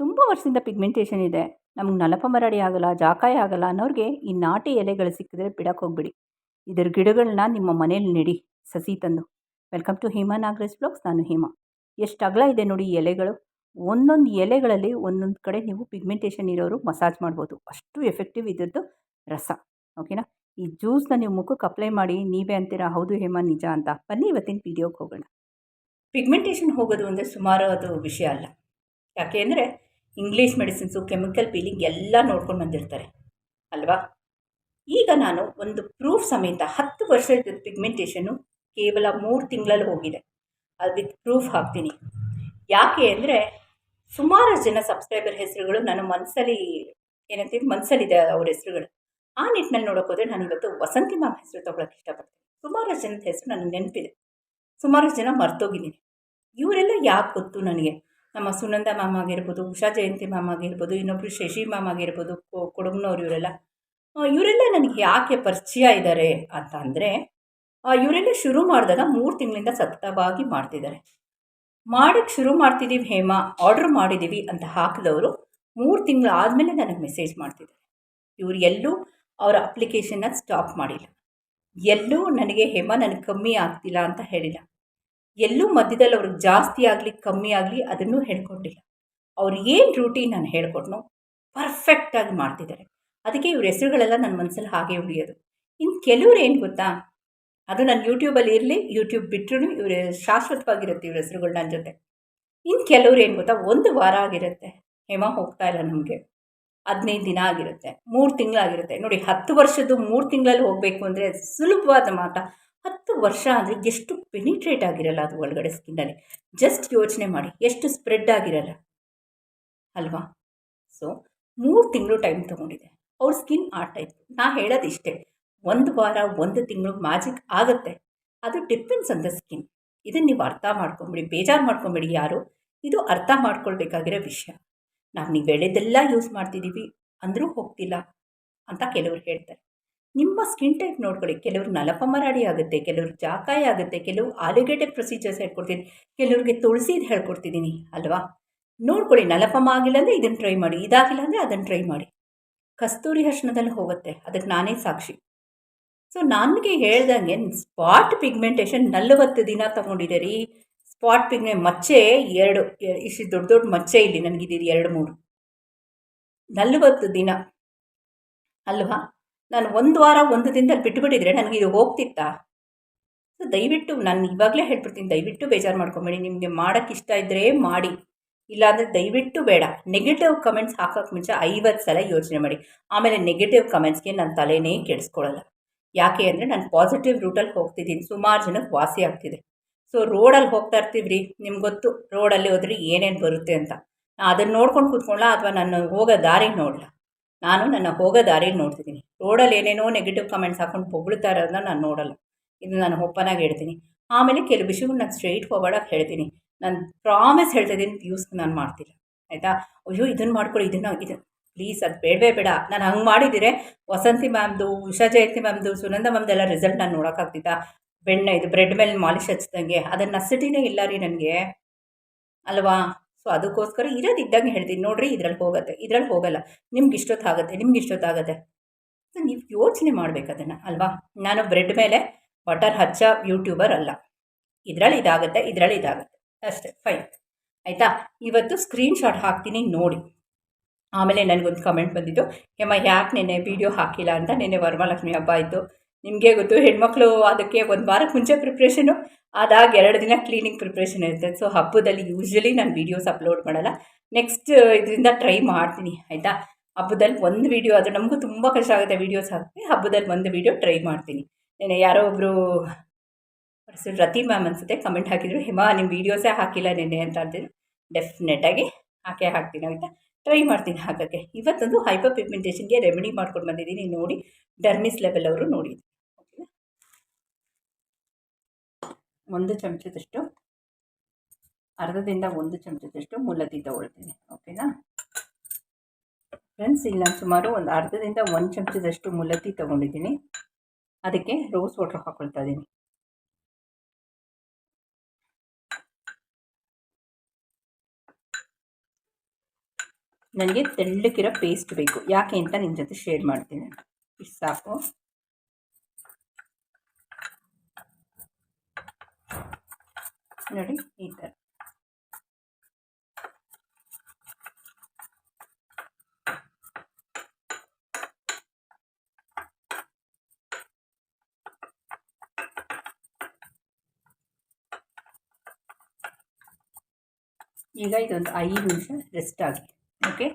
ತುಂಬ ವರ್ಷದಿಂದ ಪಿಗ್ಮೆಂಟೇಷನ್ ಇದೆ. ನಮ್ಗೆ ನಲಪಮರಾಡಿ ಆಗಲ್ಲ, ಜಾಕಾಯಿ ಆಗಲ್ಲ ಅನ್ನೋರಿಗೆ ಈ ನಾಟಿ ಎಲೆಗಳು ಸಿಕ್ಕಿದ್ರೆ ಬಿಡಕ್ಕೆ ಹೋಗ್ಬಿಡಿ. ಇದರ ಗಿಡಗಳನ್ನ ನಿಮ್ಮ ಮನೇಲಿ ನೆಡಿ, ಸಸಿ ತಂದು. Welcome to Hema Nagaresh blogs ನಾನು ಹೇಮಾ. ಎಷ್ಟು ಅಗಲ ಇದೆ ನೋಡಿ ಎಲೆಗಳು. ಒಂದೊಂದು ಎಲೆಗಳಲ್ಲಿ ಒಂದೊಂದು ಕಡೆ ನೀವು ಪಿಗ್ಮೆಂಟೇಷನ್ ಇರೋರು ಮಸಾಜ್ ಮಾಡ್ಬೋದು. ಅಷ್ಟು ಎಫೆಕ್ಟಿವ್ ಇದ್ದದ್ದು ರಸ. ಓಕೆನಾ ಈ ಜ್ಯೂಸ್ನ ನೀವು ಮುಖಕ್ಕೆ ಅಪ್ಲೈ ಮಾಡಿ, ನೀವೇ ಅಂತೀರಾ, ಹೌದು ಹೇಮಾ, ನಿಜ ಅಂತ. ಬನ್ನಿ ಇವತ್ತಿನ ವಿಡಿಯೋಗೆ ಹೋಗೋಣ. ಪಿಗ್ಮೆಂಟೇಷನ್ ಹೋಗೋದು ಅಂದರೆ ಸುಮಾರು ಅದು ವಿಷಯ ಅಲ್ಲ. ಯಾಕೆ ಅಂದರೆ ಇಂಗ್ಲೀಷ್ ಮೆಡಿಸಿನ್ಸು ಕೆಮಿಕಲ್ ಪೀಲಿಂಗ್ ಎಲ್ಲ ನೋಡ್ಕೊಂಡು ಬಂದಿರ್ತಾರೆ. ಅಲ್ವಾ? ಈಗ ನಾನು ಒಂದು ಪ್ರೂಫ್ ಸಮೇತ ಹತ್ತು ವರ್ಷದ ಪಿಗ್ಮೆಂಟೇಷನ್ನು ಕೇವಲ ಮೂರು ತಿಂಗಳಲ್ಲಿ ಹೋಗಿದೆ. ಅದು ವಿತ್ ಪ್ರೂಫ್ ಹಾಕ್ತೀನಿ. ಯಾಕೆ ಅಂದರೆ ಸುಮಾರು ಜನ ಸಬ್ಸ್ಕ್ರೈಬರ್ ಹೆಸರುಗಳು ನನ್ನ ಮನಸ್ಸಲ್ಲಿ ಏನಂತೀವಿ ಮನಸ್ಸಲ್ಲಿದೆ ಅವ್ರ ಹೆಸರುಗಳು. ಆ ನಿಟ್ಟಿನಲ್ಲಿ ನೋಡೋಕೆ ಹೋದರೆ ನಾನು ಇವತ್ತು ವಸಂತಿ ಮ್ಯಾಮ್ ಹೆಸರು ತೊಗೊಳಕ್ಕೆ ಇಷ್ಟಪಡ್ತೀನಿ. ಸುಮಾರು ಜನದ ಹೆಸರು ನನಗೆ ನೆನಪಿದೆ. ಸುಮಾರು ಜನ ಮರ್ತೋಗಿದ್ದೀನಿ. ಇವರೆಲ್ಲ ಯಾಕೆ ಗೊತ್ತು ನನಗೆ? ನಮ್ಮ ಸುನಂದ ಮ್ಯಾಮ್ ಆಗಿರ್ಬೋದು ಉಷಾ ಜಯಂತಿ ಮ್ಯಾಮ್ ಆಗಿರ್ಬೋದು ಇನ್ನೊಬ್ಬರು ಶಶಿ ಮ್ಯಾಮ್ ಆಗಿರ್ಬೋದು ಕೊಡಗ್ನವ್ರು ಇವರೆಲ್ಲ ಇವರೆಲ್ಲ ನನಗೆ ಯಾಕೆ ಪರಿಚಯ ಇದ್ದಾರೆ ಅಂತ ಅಂದರೆ ಇವರೆಲ್ಲ ಶುರು ಮಾಡಿದಾಗ ಮೂರು ತಿಂಗಳಿಂದ ಸತತವಾಗಿ ಮಾಡ್ತಿದ್ದಾರೆ. ಮಾಡೋಕ್ಕೆ ಶುರು ಮಾಡ್ತಿದ್ದೀವಿ ಹೇಮಾ ಆರ್ಡ್ರ್ ಮಾಡಿದ್ದೀವಿ ಅಂತ ಹಾಕಿದವರು ಮೂರು ತಿಂಗಳು ಆದಮೇಲೆ ನನಗೆ ಮೆಸೇಜ್ ಮಾಡ್ತಿದ್ದಾರೆ. ಇವರು ಎಲ್ಲೂ ಅವರ ಅಪ್ಲಿಕೇಶನ್ನ ಸ್ಟಾಪ್ ಮಾಡಿಲ್ಲ. ಎಲ್ಲೂ ನನಗೆ ಹೇಮ ನನಗೆ ಕಮ್ಮಿ ಆಗ್ತಿಲ್ಲ ಅಂತ ಹೇಳಿಲ್ಲ. ಎಲ್ಲೂ ಮಧ್ಯದಲ್ಲಿ ಅವ್ರಿಗೆ ಜಾಸ್ತಿ ಆಗಲಿ, ಕಮ್ಮಿ ಆಗಲಿ ಅದನ್ನು ಹೇಳ್ಕೊಟ್ಟಿಲ್ಲ. ಅವ್ರು ಏನು ರೂಟೀನ್ ನಾನು ಹೇಳ್ಕೊಟ್ನೋ ಪರ್ಫೆಕ್ಟಾಗಿ ಮಾಡ್ತಿದ್ದಾರೆ. ಅದಕ್ಕೆ ಇವ್ರ ಹೆಸರುಗಳೆಲ್ಲ ನನ್ನ ಮನಸ್ಸಲ್ಲಿ ಹಾಗೆ ಉಳಿಯೋದು. ಇನ್ನು ಕೆಲವ್ರು ಏನು ಗೊತ್ತಾ? ಅದು ನಾನು ಯೂಟ್ಯೂಬಲ್ಲಿ ಇರಲಿ ಯೂಟ್ಯೂಬ್ ಬಿಟ್ಟರು ಇವ್ರ ಶಾಶ್ವತವಾಗಿರುತ್ತೆ ಇವ್ರ ಹೆಸರುಗಳು ನನ್ನ ಜೊತೆ. ಇನ್ನು ಕೆಲವ್ರು ಏನು ಗೊತ್ತಾ? ಒಂದು ವಾರ ಆಗಿರುತ್ತೆ. ಹೇಮ ಹೋಗ್ತಾ ಇಲ್ಲ ನಮಗೆ. ಹದಿನೈದು ದಿನ ಆಗಿರುತ್ತೆ. ಮೂರು ತಿಂಗಳಾಗಿರುತ್ತೆ ನೋಡಿ ಹತ್ತು ವರ್ಷದ್ದು ಮೂರು ತಿಂಗಳಲ್ಲಿ ಹೋಗಬೇಕು ಅಂದರೆ ಸುಲಭವಾದ ಮಾತ ಹತ್ತು ವರ್ಷ ಅಂದರೆ ಎಷ್ಟು ಪೆನಿಟ್ರೇಟ್ ಆಗಿರಲ್ಲ ಅದು ಒಳಗಡೆ ಸ್ಕಿನ್ನಲ್ಲಿ ಜಸ್ಟ್ ಯೋಚನೆ ಮಾಡಿ, ಎಷ್ಟು ಸ್ಪ್ರೆಡ್ ಆಗಿರಲ್ಲ. ಅಲ್ವಾ? ಸೊ ಮೂರು ತಿಂಗಳು ಟೈಮ್ ತೊಗೊಂಡಿದೆ. ಅವ್ರ ಸ್ಕಿನ್ ಆ ಟೈಪ್ ನಾ ಹೇಳೋದು ಇಷ್ಟೇ ಒಂದು ವಾರ, ಒಂದು ತಿಂಗಳು ಮ್ಯಾಜಿಕ್ ಆಗುತ್ತೆ. ಅದು ಡಿಪೆಂಡ್ಸ್ ಅಂತ ಸ್ಕಿನ್ ಇದನ್ನು ನೀವು ಅರ್ಥ ಮಾಡ್ಕೊಂಬಿಡಿ, ಬೇಜಾರು ಮಾಡ್ಕೊಂಬಿಡಿ ಯಾರು. ಇದು ಅರ್ಥ ಮಾಡ್ಕೊಳ್ಬೇಕಾಗಿರೋ ವಿಷಯ. ನಾವು ನೀವು ಹೇಳಿದ್ದೆಲ್ಲ ಯೂಸ್ ಮಾಡ್ತಿದ್ದೀವಿ ಅಂದರೂ ಹೋಗ್ತಿಲ್ಲ ಅಂತ ಕೆಲವರು ಹೇಳ್ತಾರೆ. ನಿಮ್ಮ ಸ್ಕಿನ್ ಟೈಪ್ ನೋಡ್ಕೊಳ್ಳಿ. ಕೆಲವ್ರು ನಲಪಮರಾಡಿ ಆಗುತ್ತೆ, ಕೆಲವ್ರು ಜಾಕಾಯಿ ಆಗುತ್ತೆ ಕೆಲವು ಆಲೂಗೆಡ್ಡೆ ಪ್ರೊಸೀಜರ್ಸ್ ಹೇಳ್ಕೊಡ್ತೀನಿ, ಕೆಲವ್ರಿಗೆ ತುಳಸಿದು ಹೇಳ್ಕೊಡ್ತಿದ್ದೀನಿ, ಅಲ್ವಾ? ನೋಡ್ಕೊಳ್ಳಿ ನಲಪಮ ಆಗಿಲ್ಲ ಅಂದರೆ ಇದನ್ನು ಟ್ರೈ ಮಾಡಿ, ಇದಾಗಿಲ್ಲ ಅಂದರೆ ಅದನ್ನು ಟ್ರೈ ಮಾಡಿ. ಕಸ್ತೂರಿ ಹರ್ಷಣದಲ್ಲಿ ಹೋಗುತ್ತೆ, ಅದಕ್ಕೆ ನಾನೇ ಸಾಕ್ಷಿ. ಸೊ ನನಗೆ ಹೇಳ್ದಂಗೆ ಸ್ಪಾಟ್ ಪಿಗ್ಮೆಂಟೇಷನ್ ನಲವತ್ತು ದಿನ ತಗೊಂಡಿದೆ ರೀ. ಸ್ಪಾಟ್ ಪಿಗ್ಮೆ ಮಚ್ಚೆ ಎರಡು, ಇಷ್ಟು ದೊಡ್ಡ ದೊಡ್ಡ ಮಚ್ಚೆ ಇಲ್ಲಿ ನನಗಿದ್ದು ಎರಡು, ಮೂರು. ನಲವತ್ತು ದಿನ, ಅಲ್ವಾ? ನಾನು ಒಂದು ವಾರ ಒಂದು ದಿನದಲ್ಲಿ ಬಿಟ್ಟುಬಿಟ್ಟಿದ್ರೆ ನನಗೆ ಇದು ಹೋಗ್ತಿತ್ತಾ? ಸೊ ದಯವಿಟ್ಟು ನಾನು ಇವಾಗಲೇ ಹೇಳ್ಬಿಡ್ತೀನಿ, ದಯವಿಟ್ಟು ಬೇಜಾರು ಮಾಡ್ಕೊಬೇಡಿ. ನಿಮಗೆ ಮಾಡೋಕ್ಕೆ ಇಷ್ಟ ಇದ್ದರೆ ಮಾಡಿ. ಇಲ್ಲಾಂದರೆ ದಯವಿಟ್ಟು ಬೇಡ. ನೆಗೆಟಿವ್ ಕಮೆಂಟ್ಸ್ ಹಾಕೋಕ್ಕೆ ಮುಂಚೆ ಐವತ್ತು ಸಲ ಯೋಚನೆ ಮಾಡಿ. ಆಮೇಲೆ ನೆಗೆಟಿವ್ ಕಮೆಂಟ್ಸ್ಗೆ ನನ್ನ ತಲೆನೇ ಕೆಡಿಸ್ಕೊಳ್ಳಲ್ಲ ಯಾಕೆ ಅಂದರೆ ನಾನು ಪಾಸಿಟಿವ್ ರೂಟಲ್ಲಿ ಹೋಗ್ತಿದ್ದೀನಿ. ಸುಮಾರು ಜನಕ್ಕೆ ವಾಸಿ ಆಗ್ತಿದೆ. ಸೊ ರೋಡಲ್ಲಿ ಹೋಗ್ತಾ ಇರ್ತೀವಿ ರೀ ನಿಮ್ಗೆ ಗೊತ್ತು ರೋಡಲ್ಲಿ ಹೋದ್ರೆ ಏನೇನು ಬರುತ್ತೆ ಅಂತ. ನಾನು ಅದನ್ನು ನೋಡ್ಕೊಂಡು ಕೂತ್ಕೊಳ್ಳ ಅಥವಾ ನಾನು ಹೋಗೋ ದಾರಿ ನೋಡಲ್ಲ ನಾನು ನನ್ನ ಹೋಗೋ ದಾರಿ ನೋಡ್ತಿದ್ದೀನಿ. ರೋಡಲ್ಲಿ ಏನೇನೋ ನೆಗೆಟಿವ್ ಕಮೆಂಟ್ಸ್ ಹಾಕೊಂಡು ಹೊಗಳ್ತಾ ಇರೋದನ್ನ ನಾನು ನೋಡಲ್ಲ. ಇದು ನಾನು ಓಪನಾಗಿ ಹೇಳ್ತೀನಿ. ಆಮೇಲೆ ಕೆಲವು ವಿಷಯಗಳು ನಾನು ಸ್ಟ್ರೈಟ್ ಫಾರ್ವರ್ಡಾಗಿ ಹೇಳ್ತೀನಿ. ನಾನು ಪ್ರಾಮಿಸ್ ಹೇಳ್ತಿದ್ದೀನಿ ಯೂಸ್ ನಾನು ಮಾಡ್ತಿಲ್ಲ. ಆಯಿತಾ? ಅಯ್ಯೋ ಇದನ್ನು ಮಾಡ್ಕೊಳ್ಳಿ ಇದನ್ನು, ಇದು ಪ್ಲೀಸ್ ಅದು ಬೇಡವೇ ಬೇಡ. ನಾನು ಹಂಗೆ ಮಾಡಿದ್ದೀರೆ ವಸಂತಿ ಮ್ಯಾಮ್ದು, ಉಷಾ ಜಯಂತಿ ಮ್ಯಾಮ್ದು, ಸುನಂದ ಮ್ಯಾಮ್ದೆಲ್ಲ ರಿಸಲ್ಟ್ ನಾನು ನೋಡೋಕ್ಕಾಗ್ತಿದ್ದ ಬೆಣ್ಣೆ, ಇದು ಬ್ರೆಡ್ ಮೇಲೆ ಮಾಲಿಶ್ ಹಚ್ಚಿದಂಗೆ ಅದನ್ನು ನಸಿಟಿನೇ ಇಲ್ಲ ರೀ ನನಗೆ. ಅಲ್ವಾ? ಸೊ ಅದಕ್ಕೋಸ್ಕರ ಇರೋದು ಇದ್ದಂಗೆ ಹೇಳ್ತೀನಿ. ನೋಡ್ರಿ, ಇದ್ರಲ್ಲಿ ಹೋಗುತ್ತೆ. ಇದ್ರಲ್ಲಿ ಹೋಗಲ್ಲ. ನಿಮ್ಗೆ ಇಷ್ಟೊತ್ತಾಗುತ್ತೆ ನಿಮ್ಗೆ ಇಷ್ಟೊತ್ತಾಗುತ್ತೆ. ಸೊ, ನೀವು ಯೋಚನೆ ಮಾಡಬೇಕು ಅದನ್ನು, ಅಲ್ವಾ? ನಾನು ಬ್ರೆಡ್ ಮೇಲೆ ಬಟರ್ ಹಚ್ಚ ಯೂಟ್ಯೂಬರ್ ಅಲ್ಲ. ಇದರಲ್ಲಿ ಇದಾಗುತ್ತೆ ಇದರಲ್ಲಿ ಇದಾಗುತ್ತೆ. ಅಷ್ಟೇ, ಫೈನ್. ಆಯಿತಾ? ಇವತ್ತು ಸ್ಕ್ರೀನ್ಶಾಟ್ ಹಾಕ್ತೀನಿ ನೋಡಿ. ಆಮೇಲೆ ನನಗೊಂದು ಕಮೆಂಟ್ ಬಂದಿತ್ತು ಹೇಮ ಯಾಕೆ ನೆನೆ ವೀಡಿಯೋ ಹಾಕಿಲ್ಲ ಅಂತ? ನೆನ್ನೆ ವರಮಹಾಲಕ್ಷ್ಮಿ ಹಬ್ಬ ಆಯಿತು. ನಿಮಗೆ ಗೊತ್ತು, ಹೆಣ್ಮಕ್ಳು ಅದಕ್ಕೆ ಒಂದು ವಾರಕ್ಕೆ ಮುಂಚೆ ಪ್ರಿಪ್ರೇಷನು ಅದಾಗ ಎರಡು ದಿನ ಕ್ಲೀನಿಂಗ್ ಪ್ರಿಪ್ರೇಷನ್ ಇರುತ್ತೆ. ಸೊ ಹಬ್ಬದಲ್ಲಿ ಯೂಶ್ವಲಿ ನಾನು ವೀಡಿಯೋಸ್ ಅಪ್ಲೋಡ್ ಮಾಡಲ್ಲ. ನೆಕ್ಸ್ಟ್ ಇದರಿಂದ ಟ್ರೈ ಮಾಡ್ತೀನಿ. ಆಯಿತಾ? ಹಬ್ಬದಲ್ಲಿ ಒಂದು ವೀಡಿಯೋ ಅದು ನಮಗೂ ತುಂಬ ಕಷ್ಟ ಆಗುತ್ತೆ ವೀಡಿಯೋಸ್ ಹಾಕಿ, ಹಬ್ಬದಲ್ಲಿ ಒಂದು ವೀಡಿಯೋ ಟ್ರೈ ಮಾಡ್ತೀನಿ. ನೆನೆ ಯಾರೋ ಒಬ್ಬರು ರತಿ ಮ್ಯಾಮ್ ಅನಿಸುತ್ತೆ ಕಮೆಂಟ್ ಹಾಕಿದ್ರು, ಹಿಮಾ ನಿಮ್ಮ ವೀಡಿಯೋಸೇ ಹಾಕಿಲ್ಲ ನೆನೆ ಅಂತ ಅಂತಿದ್ರು. ಡೆಫಿನೆಟಾಗಿ ಹಾಕೇ ಹಾಕ್ತೀನಿ, ಆಯಿತಾ? ಟ್ರೈ ಮಾಡ್ತೀನಿ ಹಾಕೋಕ್ಕೆ. ಇವತ್ತೊಂದು ಹೈಪರ್ ಪಿಗ್ಮೆಂಟೇಷನ್ಗೆ ರೆಮಿಡಿ ಮಾಡ್ಕೊಂಡು ಬಂದಿದ್ದೀನಿ, ನೋಡಿ. ಡರ್ಮಿಸ್ ಲೆವೆಲ್ ಅವರು ನೋಡಿ ಒಂದು ಚಮಚದಷ್ಟು, ಅರ್ಧದಿಂದ ಒಂದು ಚಮಚದಷ್ಟು ಮುಲ್ಲತಿ ತಗೊಳ್ತೀನಿ ಓಕೆನಾ? ಫ್ರೆಂಡ್ಸ್ ಇಲ್ಲಿ ನಾನು ಸುಮಾರು ಒಂದು ಅರ್ಧದಿಂದ ಒಂದು ಚಮಚದಷ್ಟು ಮುಲತಿ ತೊಗೊಂಡಿದ್ದೀನಿ. ಅದಕ್ಕೆ ರೋಸ್ ವಾಟರ್ ಹಾಕ್ಕೊಳ್ತಾ ಇದ್ದೀನಿ. ನನಗೆ ತೆಳ್ಳಕ್ಕಿರೋ ಪೇಸ್ಟ್ ಬೇಕು. ಯಾಕೆ ಅಂತ ನಿಮ್ಮ ಜೊತೆ ಶೇರ್ ಮಾಡ್ತೀನಿ. ಇಷ್ಟು ಸಾಕು. ನೋಡಿ, ಈ ಥರ. ಈಗ ಇದೊಂದು ಐದು ನಿಮಿಷ ರೆಸ್ಟ್ ಆಗಿ ಓಕೆ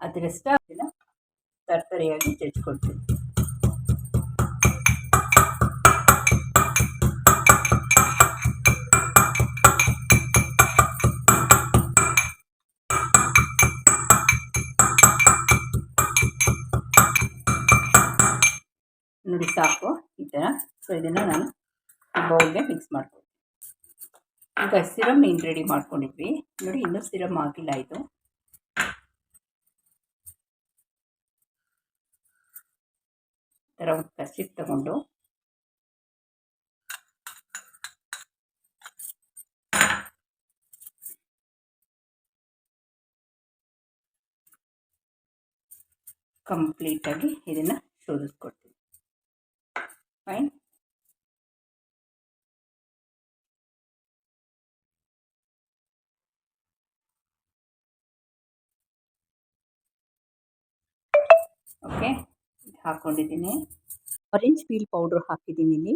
ಅದು ರೆಸ್ಟ್ ಆಗಿಲ್ಲ ತರತರಿಯಾಗಿ ಜಜ್ಕೊಳ್ತೀನಿ ನೋಡಿ ಸಾಕು ಈ ಥರ. ಸೊ ಇದನ್ನು ನಾನು ಬೌಲ್ಗೆ ಮಿಕ್ಸ್ ಮಾಡ್ಕೊಳ್ತೀನಿ ಈಗ ಸಿರಮ್ ಏನು ರೆಡಿ ಮಾಡ್ಕೊಂಡಿದ್ವಿ. ನೋಡಿ, ಇನ್ನೂ ಸಿರಮ್ ಆಗಿಲ್ಲ ಇದು. ಥರ ಒಂದು ಕರ್ಚಿಪ್ ತಗೊಂಡು. ಕಂಪ್ಲೀಟಾಗಿ ಇದನ್ನು ಶೋಧಿಸ್ಕೊಡ್ತೀವಿ. Fine okay? ಹಾಕ್ಕೊಂಡಿದ್ದೀನಿ ಆರೆಂಜ್ ಪೀಲ್ ಪೌಡ್ರ್ ಹಾಕಿದ್ದೀನಿ ಇಲ್ಲಿ.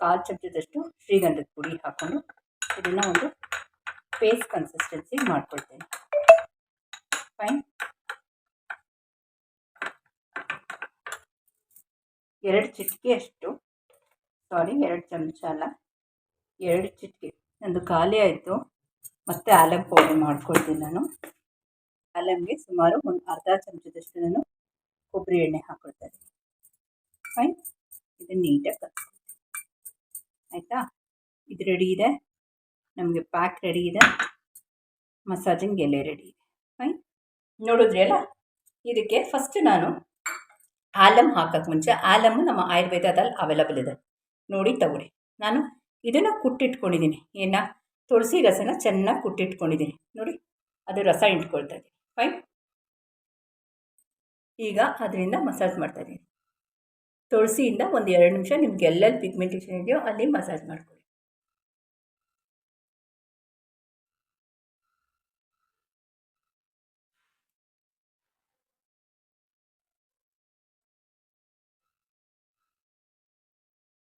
ಕಾಲು ಚಮಚದಷ್ಟು ಶ್ರೀಗಂಧದ ಪುಡಿ ಹಾಕ್ಕೊಂಡು ಇದನ್ನು ಒಂದು ಪೇಸ್ಟ್ ಕನ್ಸಿಸ್ಟೆನ್ಸಿ ಮಾಡ್ಕೊಳ್ತೀನಿ. ಫೈನ್ ಎರಡು ಚಿಟಿಕೆ ಅಷ್ಟು ಸಾರಿ ಎರಡು ಚಮಚ ಅಲ್ಲ. ಎರಡು ಚಿಟಿಕೆ. ನಂದು ಖಾಲಿ ಆಯಿತು. ಮತ್ತು ಆಲಮ್ ಪೌಡರ್ ಮಾಡ್ಕೊಳ್ತೀನಿ ನಾನು. ಆಲಮ್ಗೆ ಸುಮಾರು ಒಂದು ಅರ್ಧ ಚಮಚದಷ್ಟು ನಾನು ಕೊಬ್ಬರಿ ಎಣ್ಣೆ ಇದ್ದೀನಿ ಫೈನ್ ಇದು ನೀಟಾಗಿ ಕಲಿಸ್ಕೊಳ್ತೀನಿ ಆಯಿತಾ? ಇದು ರೆಡಿ ಇದೆ. ನಮಗೆ ಪ್ಯಾಕ್ ರೆಡಿ ಇದೆ. ಮಸಾಜಿಂಗ್ ಎಲೆ ರೆಡಿ ಇದೆ. ಫೈನ್ ನೋಡಿದ್ರಿ ಅಲ್ಲ? ಇದಕ್ಕೆ ಫಸ್ಟ್ ನಾನು ಆಲಮ್ ಹಾಕೋಕ್ಕೆ ಮುಂಚೆ ಆಲಮ್ಮು ನಮ್ಮ ಆಯುರ್ವೇದದಲ್ಲಿ ಅವೈಲಬಲ್ ಇದೆ. ನೋಡಿ ತಗೊಳ್ಳಿ. ನಾನು ಇದನ್ನು ಕುಟ್ಟಿಟ್ಕೊಂಡಿದ್ದೀನಿ. ಏನು? ತುಳಸಿ ರಸನ ಚೆನ್ನಾಗಿ ಕುಟ್ಟಿಟ್ಕೊಂಡಿದ್ದೀನಿ. ನೋಡಿ, ಅದು ರಸ ಇಟ್ಕೊಳ್ತಾ ಇದ್ದೀನಿ. ಫೈನ್ ಈಗ ಅದರಿಂದ ಮಸಾಜ್ ಮಾಡ್ತಾಯಿದ್ದೀನಿ ತುಳಸಿಯಿಂದ ಒಂದು ಎರಡು ನಿಮಿಷ ನಿಮ್ಗೆ ಎಲ್ಲೆಲ್ಲಿ ಪಿಗ್ಮೆಂಟೇಷನ್ ಇದೆಯೋ ಅಲ್ಲಿ ಮಸಾಜ್ ಮಾಡ್ಕೊಳ್ಳಿ.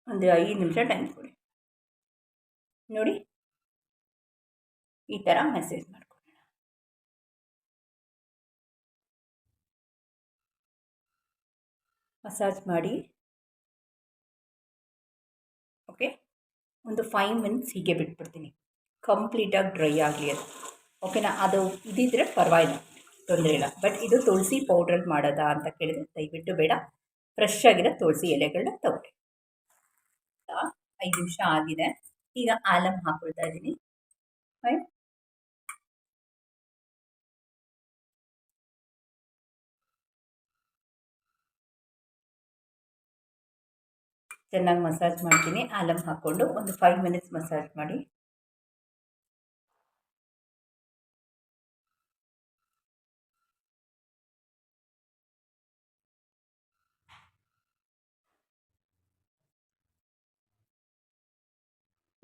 ಒಂದು ಐದು ನಿಮಿಷ ಟೈಮ್ ಕೊಡಿ. ನೋಡಿ. ಈ ಥರ ಮೆಸೇಜ್ ಮಾಡ್ಕೊಳ್ಳೋಣ ಮಸಾಜ್ ಮಾಡಿ. ಓಕೆ? ಒಂದು ಫೈವ್ ಮಿನಿಟ್ಸ್ ಹೀಗೆ ಬಿಟ್ಬಿಡ್ತೀನಿ. ಕಂಪ್ಲೀಟಾಗಿ ಡ್ರೈ ಆಗಲಿ ಅದು. ಓಕೆನಾ ಅದು ಇದಿದ್ದರೆ ಪರವಾಗಿಲ್ಲ. ತೊಂದರೆ ಇಲ್ಲ. ಬಟ್ ಇದು ತುಳಸಿ ಪೌಡ್ರಲ್ಲಿ ಮಾಡೋದಾ ಅಂತ ಕೇಳಿದರೆ ದಯವಿಟ್ಟು ಬೇಡ. ಫ್ರೆಶ್ ಆಗಿರೋ ತುಳಸಿ ಎಲೆಗಳನ್ನ ತಗೊಳ್ಳಿ. ಐದು ನಿಮಿಷ ಆಗಿದೆ. ಈಗ ಆಲಮ್ ಹಾಕ್ಕೊಳ್ತಾ ಇದ್ದೀನಿ. ಚೆನ್ನಾಗಿ ಮಸಾಜ್ ಮಾಡ್ತೀನಿ. ಆಲಮ್ ಹಾಕ್ಕೊಂಡು ಒಂದು ಫೈವ್ ಮಿನಿಟ್ಸ್ ಮಸಾಜ್ ಮಾಡಿ.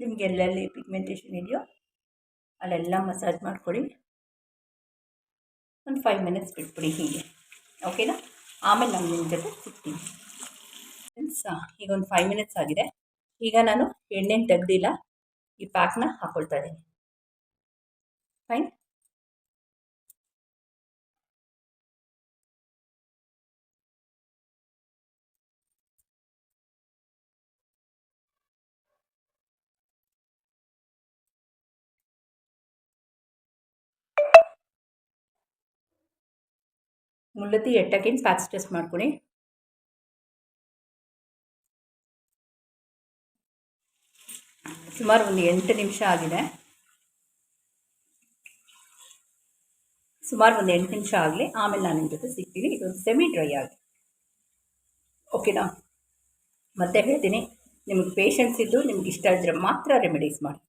ನಿಮ್ಗೆ ಎಲ್ಲೆಲ್ಲಿ ಪಿಗ್ಮೆಂಟೇಷನ್ ಇದೆಯೋ ಅಲ್ಲೆಲ್ಲ ಮಸಾಜ್ ಮಾಡ್ಕೊಳ್ಳಿ ಒಂದು ಫೈವ್ ಮಿನಿಟ್ಸ್ ಬಿಟ್ಬಿಡಿ ಹೀಗೆ. ಓಕೆನಾ ಆಮೇಲೆ ನಾನು ನಿಮ್ಮ ಜೊತೆ ಸಿಗ್ತೀನಿ. ಈಗ ಒಂದು ಫೈವ್ ಮಿನಿಟ್ಸ್ ಆಗಿದೆ. ಈಗ ನಾನು ಎಣ್ಣೆ ತೆಗ್ದಿಲ್ಲ, ಈ ಪ್ಯಾಕ್ನ ಹಾಕ್ಕೊಳ್ತಾ ಇದ್ದೀನಿ. ಫೈನ್ ಮುಳ್ಳತಿ ಎಟ್ಟಕ್ಕಿಂತ ಪ್ಯಾಕ್ಸ್ ಟೆಸ್ಟ್ ಮಾಡ್ಕೊಳ್ಳಿ ಸುಮಾರು ಒಂದು ಎಂಟು ನಿಮಿಷ ಆಗಿದೆ. ಸುಮಾರು ಒಂದು ಎಂಟು ನಿಮಿಷ ಆಗಲಿ, ಆಮೇಲೆ ನಾನು ನಿಮ್ಮ ಜೊತೆ ಸಿಗ್ತೀನಿ. ಇದು ಸೆಮಿ ಡ್ರೈ ಆಗಿ. ಓಕೆನಾ ಮತ್ತೆ ಹೇಳ್ತೀನಿ, ನಿಮಗೆ ಪೇಷನ್ಸ್ ಇದ್ದು, ನಿಮ್ಗೆ ಇಷ್ಟ ಇದ್ದರೆ ಮಾತ್ರ ರೆಮಿಡೀಸ್ ಮಾಡಿ.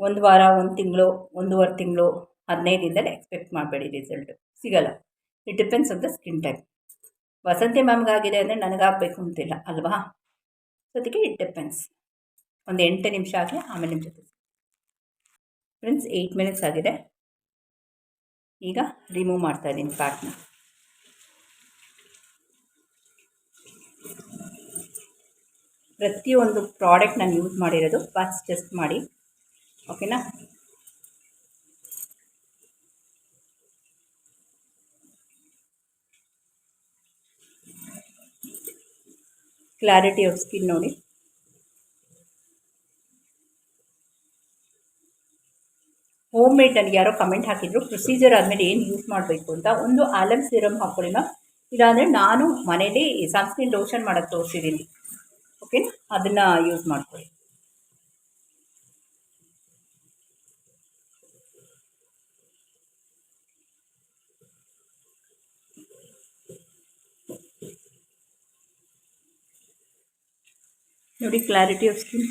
ಒಂದು ವಾರ, ಒಂದು ತಿಂಗಳು, ಒಂದೂವರೆ ತಿಂಗಳು, ಹದಿನೈದಿಂದಲೇ ಎಕ್ಸ್ಪೆಕ್ಟ್ ಮಾಡಬೇಡಿ ರಿಸಲ್ಟು ಸಿಗಲ್ಲ. It depends on the skin type Vasanthi ಮ್ಯಾಮ್ಗಾಗಿದೆ ಅಂದರೆ ನನಗಾಗಬೇಕು ಅಂತಿಲ್ಲ, ಅಲ್ವಾ? ಅದಕ್ಕೆ ಇಟ್ ಡಿಪೆಂಡ್ಸ್ ಒಂದು ಎಂಟು ನಿಮಿಷ ಆಗಲಿ, ಆಮೇಲೆ ನಿಮ್ಮ ಜೊತೆ ಫ್ರೆಂಡ್ಸ್ ಏಯ್ಟ್ ಮಿನಿಟ್ಸ್ ಆಗಿದೆ. ಈಗ ರಿಮೂವ್ ಮಾಡ್ತಾ ಇದ್ದೀನಿ ಪ್ಯಾಕ್ನ ಪ್ರತಿಯೊಂದು ಪ್ರಾಡಕ್ಟ್ ನಾನು ಯೂಸ್ ಮಾಡಿರೋದು ಫಸ್ಟ್ ಟೆಸ್ಟ್ ಮಾಡಿ. ಓಕೆನಾ ಕ್ಲಾರಿಟಿ ಆಫ್ ಸ್ಕಿನ್ ನೋಡಿ. ಹೋಮ್ ಮೇಡ್ ನನಗೆ ಯಾರೋ ಕಮೆಂಟ್ ಹಾಕಿದ್ರು ಪ್ರೊಸೀಜರ್ ಆದಮೇಲೆ ಏನು ಯೂಸ್ ಮಾಡಬೇಕು ಅಂತ ಒಂದು ಆಲಮ್ ಸಿರಮ್ ಹಾಕ್ಕೊಳ್ಳಿ ಮ್ಯಾಮ್ ಇಲ್ಲಾಂದರೆ ನಾನು ಮನೇಲಿ ಸನ್ಸ್ಕ್ರೀನ್ ಲೋಷನ್ ಮಾಡೋಕ್ಕೆ ತೋರಿಸಿದ್ದೀನಿ. ಓಕೆ ಅದನ್ನು ಯೂಸ್ ಮಾಡ್ಕೊಳ್ಳಿ. ನೋಡಿ ಕ್ಲಾರಿಟಿ ಆಫ್ ಸ್ಕಿನ್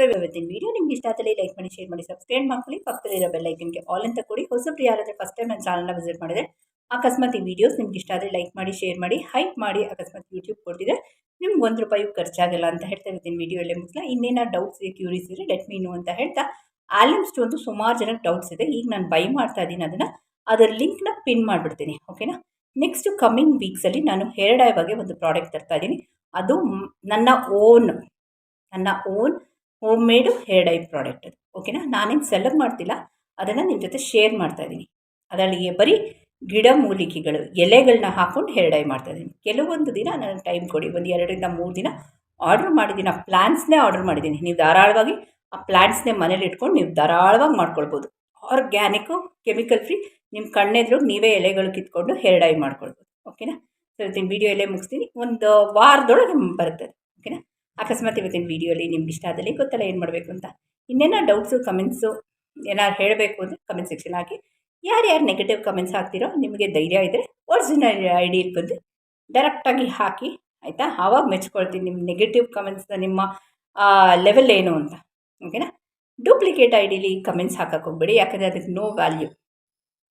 ಸೊ ಇವತ್ತಿನ ವೀಡಿಯೋ ನಿಮ್ಗೆ ಇಷ್ಟ ಆದರೆ ಲೈಕ್ ಮಾಡಿ ಶೇರ್ ಮಾಡಿ ಸಬ್ಸ್ಕ್ರೈಬ್ ಮಾಡ್ಕೊಳ್ಳಿ. ಪಕ್ಕದಲ್ಲಿರೋ ಬೆಲ್ ಐಕನ್ಗೆ ಆಲ್ ಅಂತ ಕೊಡಿ. ಹೊಸಬ್ರು ಯಾರಾದರೆ ಫಸ್ಟ್ ಟೈಮ್ ನನ್ನ ಚಾನಲ್ನ ವಿಸಿಟ್ ಮಾಡಿದ್ರೆ ಅಕಸ್ಮಾತ್ ಈ ವಿಡಿಯೋಸ್ ನಿಮ್ಗೆ ಇಷ್ಟ ಆದರೆ ಲೈಕ್ ಮಾಡಿ ಶೇರ್ ಮಾಡಿ ಹೈಪ್ ಮಾಡಿ ಅಕಸ್ಮಾತ್ ಯೂಟ್ಯೂಬ್ ಕೊಡ್ತಿದ್ರೆ ನಿಮ್ಗೆ ಒಂದು ರೂಪಾಯಿ ಖರ್ಚಾಗಲ್ಲ ಅಂತ ಹೇಳ್ತಾ ಇರ್ತೀನಿ ವಿಡಿಯೋಲ್ಲೇ ಮುಗಿಸ್ಲಾ. ಇನ್ನೇನೋ ಡೌಟ್ಸ್ ಇದೆ ಕ್ಯೂರಿಸ್ ಇದೆ ಲೆಟ್ ಮೀನು ಅಂತ ಹೇಳ್ತಾ. ಆಲಮ್ ಸ್ಟೋನ್ದು ಸುಮಾರು ಜನಕ್ಕೆ ಡೌಟ್ಸ್ ಇದೆ. ಈಗ ನಾನು ಬೈ ಮಾಡ್ತಾ ಇದ್ದೀನಿ ಅದನ್ನು. ಅದರ ಲಿಂಕ್ನ ಪಿನ್ ಮಾಡಿಬಿಡ್ತೀನಿ ಓಕೆನಾ ನೆಕ್ಸ್ಟ್ ಕಮ್ಮಿಂಗ್ ವೀಕ್ಸಲ್ಲಿ ನಾನು ಹೇರ್ ಡೈ ಬಗ್ಗೆ ಒಂದು ಪ್ರಾಡಕ್ಟ್ ತರ್ತಾ ಇದ್ದೀನಿ. ಅದು ನನ್ನ ಓನ್ ನನ್ನ own home made hair dye product ಅದು ಓಕೆನಾ ನಾನೇನು ಸೆಲೆಕ್ಟ್ ಮಾಡ್ತಿಲ್ಲ. ಅದನ್ನು ನಿಮ್ಮ ಜೊತೆ ಶೇರ್ ಮಾಡ್ತಾ ಇದ್ದೀನಿ. ಅದರಲ್ಲಿ ಬರೀ ಗಿಡ ಮೂಲಿಕೆಗಳು ಎಲೆಗಳನ್ನ ಹಾಕ್ಕೊಂಡು ಹೇರ್ ಡೈ ಮಾಡ್ತಾ ಇದ್ದೀನಿ. ಕೆಲವೊಂದು ದಿನ ನನಗೆ ಟೈಮ್ ಕೊಡಿ, ಒಂದು ಎರಡರಿಂದ ಮೂರು ದಿನ ಆರ್ಡ್ರ್ ಮಾಡಿದ್ದೀನಿ. ಆ ಪ್ಲ್ಯಾನ್ಸ್ನೇ ಆರ್ಡ್ರ್ ಮಾಡಿದ್ದೀನಿ. ನೀವು ಧಾರಾಳವಾಗಿ ಆ ಪ್ಲ್ಯಾಂಟ್ಸ್ನೇ ಮನೇಲಿ ಇಟ್ಕೊಂಡು ನೀವು ಧಾರಾಳವಾಗಿ ಮಾಡ್ಕೊಳ್ಬೋದು. ಆರ್ಗ್ಯಾನಿಕ್ಕು ಕೆಮಿಕಲ್ ಫ್ರೀ ನಿಮ್ಮ ಕಣ್ಣೆದ್ರು ನೀವೇ ಎಲೆಗಳು ಕಿತ್ಕೊಂಡು ಹೇರ್ ಡೈ ಮಾಡ್ಕೊಳ್ಬೋದು. ಓಕೆನಾ ಸರಿ ವಿಡಿಯೋ ಎಲ್ಲೇ ಮುಗಿಸ್ತೀನಿ. ಒಂದು ವಾರದೊಳಗೆ ಬರುತ್ತೆ ಅಕಸ್ಮಾತ್ ಇವತ್ತಿನ ವೀಡಿಯೋಲಿ ನಿಮ್ಗೆ ಇಷ್ಟ ಆದಲ್ಲಿ ಗೊತ್ತಲ್ಲ ಏನು ಮಾಡಬೇಕು ಅಂತ. ಇನ್ನೇನೋ ಡೌಟ್ಸು ಕಮೆಂಟ್ಸು ಏನಾದ್ರು ಹೇಳಬೇಕು ಅಂದರೆ ಕಮೆಂಟ್ ಸೆಕ್ಷನ್ ಹಾಕಿ. ಯಾರ್ಯಾರು ನೆಗೆಟಿವ್ ಕಮೆಂಟ್ಸ್ ಹಾಕ್ತಿರೋ ನಿಮಗೆ ಧೈರ್ಯ ಇದ್ದರೆ ಒರಿಜಿನಲ್ ಐ ಡಿ ಬಂದು ಡೈರೆಕ್ಟಾಗಿ ಹಾಕಿ, ಆಯಿತಾ? ಆವಾಗ ಮೆಚ್ಕೊಳ್ತೀನಿ ನಿಮ್ಮ ನೆಗೆಟಿವ್ ಕಮೆಂಟ್ಸ್ನ ನಿಮ್ಮ ಲೆವೆಲ್ ಏನು ಅಂತ. ಓಕೆನಾ ಡೂಪ್ಲಿಕೇಟ್ ಐ ಡಿಲಿ ಕಮೆಂಟ್ಸ್ ಹಾಕಕ್ಕೆ ಹೋಗ್ಬೇಡಿ. ಯಾಕಂದರೆ ಅದಕ್ಕೆ ನೋ ವ್ಯಾಲ್ಯೂ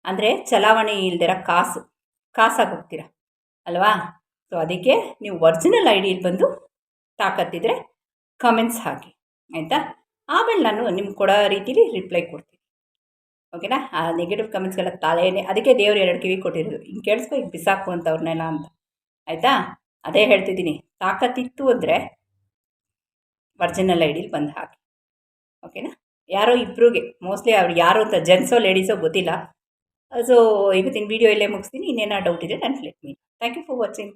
ಅಂದರೆ ಚಲಾವಣೆ ಇಲ್ದಿರ ಕಾಸು, ಕಾಸಾಗಿ ಹೋಗ್ತೀರ? ಅಲ್ವಾ? ಸೊ ಅದಕ್ಕೆ ನೀವು ಒರ್ಜಿನಲ್ ಐ ಡಿಲಿ ಬಂದು ತಾಕತ್ತಿದ್ರೆ ಕಮೆಂಟ್ಸ್ ಹಾಕಿ ಆಯಿತಾ? ಆಮೇಲೆ ನಾನು ನಿಮ್ಗೆ ಕೊಡೋ ರೀತಿಲಿ ರಿಪ್ಲೈ ಕೊಡ್ತೀನಿ. ಓಕೆನಾ ಆ ನೆಗೆಟಿವ್ ಕಮೆಂಟ್ಸ್ಗೆಲ್ಲ ತಲೆಯೇ ಅದಕ್ಕೆ ದೇವ್ರು ಎರಡು ಕಿವಿ ಕೊಟ್ಟಿರೋದು. ಹಿಂಗೆ ಕೇಳಿಸ್ಕೊ ಈಗ ಬಿಸಾಕು ಅಂತ. ಅವ್ರನ್ನೆಲ್ಲ ಅಂತ ಆಯಿತಾ? ಅದೇ ಹೇಳ್ತಿದ್ದೀನಿ. ತಾಕತ್ತಿತ್ತು ಅಂದರೆ ಒರ್ಜಿನಲ್ ಐಡಿಲಿ ಬಂದು ಹಾಕಿ ಓಕೆನಾ ಯಾರೋ ಇಬ್ಬರಿಗೆ ಮೋಸ್ಟ್ಲಿ ಅವ್ರು ಯಾರು ಅಂತ ಜೆಂಟ್ಸೋ ಲೇಡೀಸೋ ಗೊತ್ತಿಲ್ಲ. ಸೊ ಇವತ್ತಿನ ವೀಡಿಯೋ ಇಲ್ಲೇ ಮುಗಿಸ್ತೀನಿ. ಇನ್ನೇನೋ ಡೌಟ್ ಇದೆ ನಾನು ಫ್ಲೆಟ್ ಮೀ ಥ್ಯಾಂಕ್ ಯು ಫಾರ್ ವಾಚಿಂಗ್